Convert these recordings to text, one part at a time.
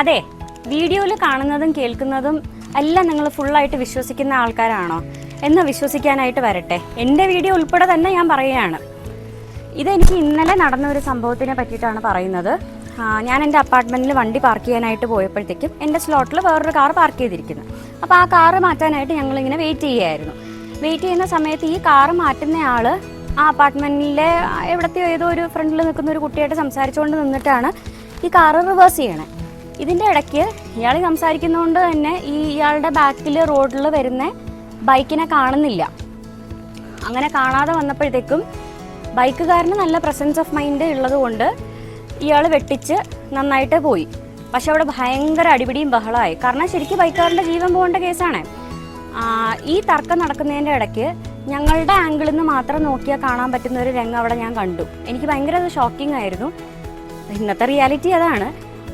അതെ വീഡിയോയിൽ കാണുന്നതും കേൾക്കുന്നതും എല്ലാം നിങ്ങൾ ഫുള്ളായിട്ട് വിശ്വസിക്കുന്ന ആൾക്കാരാണോ? എന്ന് വിശ്വസിക്കാനായിട്ട് വരട്ടെ. എന്റെ വീഡിയോ ഉൾപ്പെടെ തന്നെ ഞാൻ പറയുകയാണ്. ഇതെനിക്ക് ഇന്നലെ നടന്ന ഒരു സംഭവത്തിനെ പറ്റിയിട്ടാണ് പറയുന്നത്. ഞാൻ എന്റെ അപ്പാർട്ട്മെന്റിൽ വണ്ടി പാർക്ക് ചെയ്യാനായിട്ട് പോയപ്പോഴത്തേക്കും എന്റെ സ്ലോട്ടിൽ വേറൊരു കാർ പാർക്ക് ചെയ്തിരിക്കുന്നു. അപ്പോൾ ആ കാറ് മാറ്റാനായിട്ട് ഞങ്ങളിങ്ങനെ വെയിറ്റ് ചെയ്യുമായിരുന്നു വെയിറ്റ് ചെയ്യുന്ന സമയത്ത് ഈ കാറ് മാറ്റുന്ന ആൾ ആ അപ്പാർട്ട്മെന്റിലെ എവിടത്തെയോ ഏതോ ഒരു ഫ്രണ്ടിൽ നിൽക്കുന്ന ഒരു കുട്ടിയായിട്ട് സംസാരിച്ചുകൊണ്ട് നിന്നിട്ടാണ് ഈ കാറ് റിവേഴ്സ് ചെയ്യണേ. ഇതിന്റെ ഇടയ്ക്ക് ഇയാൾ സംസാരിക്കുന്നതുകൊണ്ട് തന്നെ ഈ ഇയാളുടെ ബാക്കിൽ റോഡിൽ വരുന്ന ബൈക്കിനെ കാണുന്നില്ല. അങ്ങനെ കാണാതെ വന്നപ്പോഴത്തേക്കും ബൈക്കുകാരന് നല്ല പ്രസൻസ് ഓഫ് മൈൻഡ് ഉള്ളതുകൊണ്ട് ഇയാൾ വെട്ടിച്ച് നന്നായിട്ട് പോയി. പക്ഷെ അവിടെ ഭയങ്കര അടിപിടിയും ബഹളമായി. കാരണം ശരിക്കും ബൈക്കുകാരന്റെ ജീവൻ പോകേണ്ട കേസാണ്. ഈ തർക്കം നടക്കുന്നതിന്റെ ഇടയ്ക്ക് ഞങ്ങളുടെ ആംഗിളിൽ നിന്ന് മാത്രം നോക്കിയാൽ കാണാൻ പറ്റുന്ന ഒരു രംഗം അവിടെ ഞാൻ കണ്ടു. എനിക്ക് ഭയങ്കര ഷോക്കിംഗ് ആയിരുന്നു. ഇന്നത്തെ റിയാലിറ്റി അതാണ്.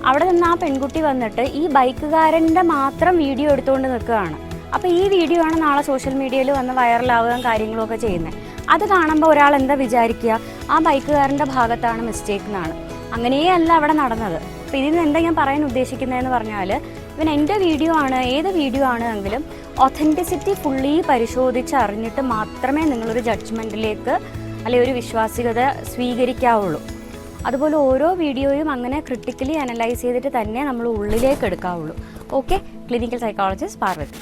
അവിടെ നിന്ന് ആ പെൺകുട്ടി വന്നിട്ട് ഈ ബൈക്കുകാരന്റെ മാത്രം വീഡിയോ എടുത്തുകൊണ്ട് നിൽക്കുകയാണ്. അപ്പോൾ ഈ വീഡിയോ ആണ് നാളെ സോഷ്യൽ മീഡിയയിൽ വന്ന് വൈറലാവുകയും കാര്യങ്ങളൊക്കെ ചെയ്യുന്നത്. അത് കാണുമ്പോൾ ഒരാൾ എന്താ വിചാരിക്കുക? ആ ബൈക്കുകാരന്റെ ഭാഗത്താണ് മിസ്റ്റേക്ക് എന്നാണ്. അങ്ങനെയേ അല്ല അവിടെ നടന്നത്. അപ്പോൾ ഇതിൽ നിന്ന് എന്താ ഞാൻ പറയാൻ ഉദ്ദേശിക്കുന്നതെന്ന് പറഞ്ഞാൽ ഇവൻ എന്റെ വീഡിയോ ആണ് ഏത് വീഡിയോ ആണെങ്കിലും ഒത്തന്റിസിറ്റി ഫുള്ളി പരിശോധിച്ച് അറിഞ്ഞിട്ട് മാത്രമേ നിങ്ങളൊരു ജഡ്ജ്മെന്റിലേക്ക് അല്ലെങ്കിൽ ഒരു വിശ്വാസികത സ്വീകരിക്കാവുള്ളൂ. അതുപോലെ ഓരോ വീഡിയോയും അങ്ങനെ ക്രിട്ടിക്കലി അനലൈസ് ചെയ്തിട്ട് തന്നെ നമ്മൾ ഉള്ളിലേക്ക് എടുക്കാവുള്ളൂ. Okay clinical psychologist Parvathi.